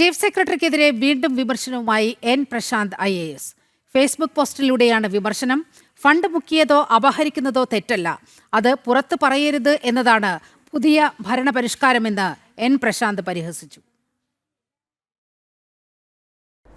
Chief സെക്രട്ടറിക്കെതിരെ വീണ്ടും വിമർശനവുമായി N Prashanth I A S. Facebook പോസ്റ്റിലൂടെയാണ് വിമർശനം. ഫണ്ട് മുക്കിയതോ അപഹരിക്കുന്നതോ തെറ്റല്ല. അത് പുറത്ത് പറയരുത് എന്നതാണ് പുതിയ ഭരണപരിഷ്കാരമെന്ന് എൻ പ്രശാന്ത് പരിഹസിച്ചു.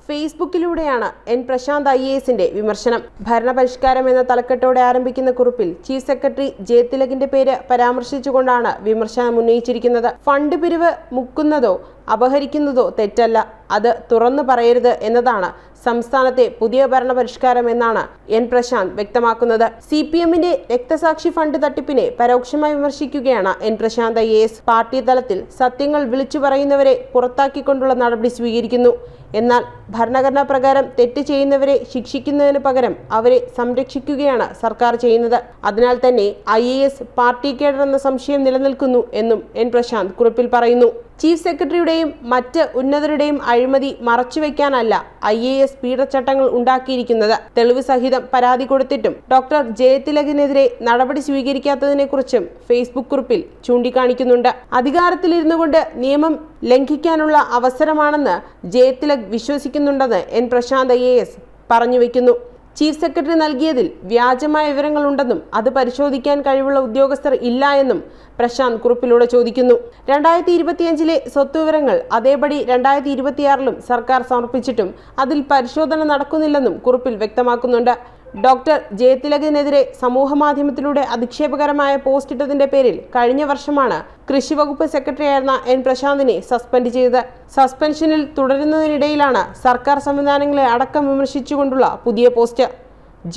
ഫേസ്ബുക്കിലൂടെയാണ് എൻ പ്രശാന്ത് ഐ എസിന്റെ വിമർശനം. ഭരണപരിഷ്കാരം എന്ന തലക്കെട്ടോടെ ആരംഭിക്കുന്ന കുറിപ്പിൽ ചീഫ് സെക്രട്ടറി ജയതിലകിന്റെ പേര് പരാമർശിച്ചുകൊണ്ടാണ് വിമർശനം ഉന്നയിച്ചിരിക്കുന്നത്. ഫണ്ട് പിരിവ് മുക്കുന്നതോ അപഹരിക്കുന്നതോ തെറ്റല്ല. അത് തുറന്നു പറയരുത് എന്നതാണ് സംസ്ഥാനത്തെ പുതിയ ഭരണപരിഷ്കാരം എന്നാണ് എൻ പ്രശാന്ത് വ്യക്തമാക്കുന്നത്. സി പി എമ്മിന്റെ രക്തസാക്ഷി ഫണ്ട് തട്ടിപ്പിനെ പരോക്ഷമായി വിമർശിക്കുകയാണ് N Prashanth I S. Party തലത്തിൽ സത്യങ്ങൾ വിളിച്ചു പറയുന്നവരെ പുറത്താക്കിക്കൊണ്ടുള്ള നടപടി സ്വീകരിക്കുന്നു. എന്നാൽ ഭരണഘടനാ പ്രകാരം തെറ്റ് ചെയ്യുന്നവരെ ശിക്ഷിക്കുന്നതിന് പകരം അവരെ സംരക്ഷിക്കുകയാണ് സർക്കാർ ചെയ്യുന്നത്. അതിനാൽ തന്നെ I A S party cadre എന്ന സംശയം നിലനിൽക്കുന്നു എന്നും എൻ പ്രശാന്ത് കുറിപ്പിൽ പറയുന്നു. ചീഫ് സെക്രട്ടറിയുടെയും മറ്റ് ഉന്നതരുടെയും അഴിമതി മറച്ചുവെക്കാനല്ല ഐ എ എസ് പീഡച്ചട്ടങ്ങൾ ഉണ്ടാക്കിയിരിക്കുന്നത്. തെളിവ് സഹിതം പരാതി കൊടുത്തിട്ടും ഡോക്ടർ ജയതിലകിനെതിരെ നടപടി സ്വീകരിക്കാത്തതിനെക്കുറിച്ചും ഫേസ്ബുക്ക് കുറിപ്പിൽ ചൂണ്ടിക്കാണിക്കുന്നുണ്ട്. അധികാരത്തിലിരുന്നു കൊണ്ട് നിയമം ലംഘിക്കാനുള്ള അവസരമാണെന്ന് Jayathilak വിശ്വസിക്കുന്നുണ്ടെന്ന് N Prashanth I A S പറഞ്ഞു വെക്കുന്നു. ചീഫ് സെക്രട്ടറി നൽകിയതിൽ വ്യാജമായ വിവരങ്ങളുണ്ടെന്നും അത് പരിശോധിക്കാൻ കഴിവുള്ള ഉദ്യോഗസ്ഥർ ഇല്ല എന്നും പ്രശാന്ത് കുറിപ്പിലൂടെ ചോദിക്കുന്നു. രണ്ടായിരത്തി ഇരുപത്തിയഞ്ചിലെ സ്വത്ത് വിവരങ്ങൾ അതേപടി രണ്ടായിരത്തി ഇരുപത്തിയാറിലും സർക്കാർ സമർപ്പിച്ചിട്ടും അതിൽ പരിശോധന നടക്കുന്നില്ലെന്നും കുറിപ്പിൽ വ്യക്തമാക്കുന്നുണ്ട്. ഡോക്ടർ ജയതിലകിനെതിരെ സമൂഹമാധ്യമത്തിലൂടെ അധിക്ഷേപകരമായ പോസ്റ്റ് ഇട്ടതിന്റെ പേരിൽ കഴിഞ്ഞ വർഷമാണ് കൃഷി വകുപ്പ് സെക്രട്ടറിയായിരുന്ന എൻ പ്രശാന്തിനെ സസ്പെൻഡ് ചെയ്തത്. സസ്പെൻഷനിൽ തുടരുന്നതിനിടയിലാണ് സർക്കാർ സംവിധാനങ്ങളെ അടക്കം വിമർശിച്ചുകൊണ്ടുള്ള പുതിയ പോസ്റ്റ്.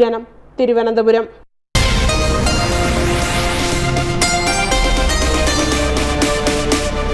ജനം തിരുവനന്തപുരം.